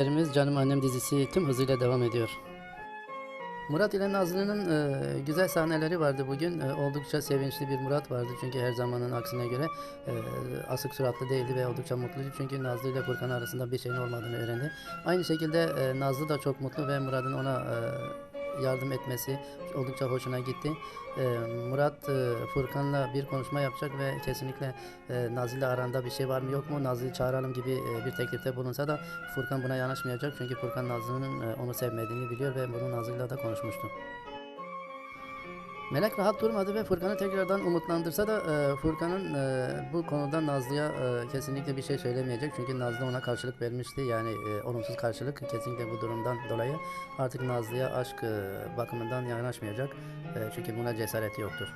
Serimiz Canım Annem dizisi tüm hızıyla devam ediyor. Murat ile Nazlı'nın e, güzel sahneleri vardı bugün. E, oldukça sevinçli bir Murat vardı çünkü her zamanın aksine göre e, asık suratlı değildi ve oldukça mutluydu. Çünkü Nazlı ile Furkan arasında bir şeyin olmadığını öğrendi. Aynı şekilde e, Nazlı da çok mutlu ve Murat'ın ona e, yardım etmesi oldukça hoşuna gitti. E, Murat e, Furkan'la bir konuşma yapacak ve kesinlikle e, Nazlı ile aranda bir şey var mı yok mu Nazlı'yı çağıralım gibi e, bir teklifte bulunsa da Furkan buna yanaşmayacak çünkü Furkan Nazlı'nın e, onu sevmediğini biliyor ve bunu Nazlı'yla da konuşmuştu. Melek rahat durmadı ve Furkan'ı tekrardan umutlandırsa da e, Furkan'ın e, bu konuda Nazlı'ya e, kesinlikle bir şey söylemeyecek. Çünkü Nazlı ona karşılık vermişti. Yani e, olumsuz karşılık kesinlikle bu durumdan dolayı artık Nazlı'ya aşk e, bakımından yanaşmayacak. E, çünkü buna cesareti yoktur.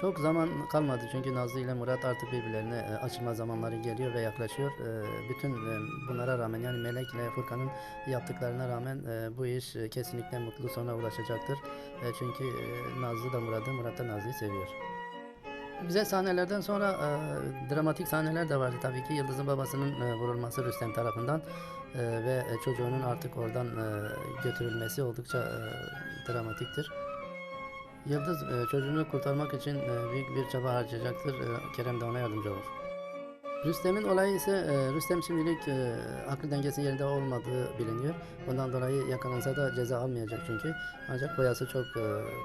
Çok zaman kalmadı çünkü Nazlı ile Murat artık birbirlerine e, açılma zamanları geliyor ve yaklaşıyor. E, bütün e, bunlara rağmen yani Melek ile Furkan'ın yaptıklarına rağmen bu iş kesinlikle mutlu sona ulaşacaktır. Çünkü Nazlı da Murat'ı, Murat da Nazlı'yı seviyor. Güzel sahnelerden sonra e, dramatik sahneler de vardı tabii ki. Yıldız'ın babasının e, vurulması Rüstem tarafından e, ve çocuğunun artık oradan e, götürülmesi oldukça e, dramatiktir. Yıldız e, çocuğunu kurtarmak için e, büyük bir çaba harcayacaktır. E, Kerem de ona yardımcı olur. Rüstem'in olayı ise Rüstem şimdilik e, akıl dengesi yerinde olmadığı biliniyor. Bundan dolayı yakalansa da ceza almayacak çünkü. Ancak boyası çok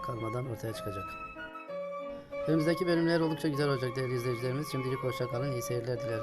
kalmadan ortaya çıkacak. Önümüzdeki bölümler oldukça güzel olacak değerli izleyicilerimiz. Şimdilik hoşça kalın, iyi seyirler dilerim.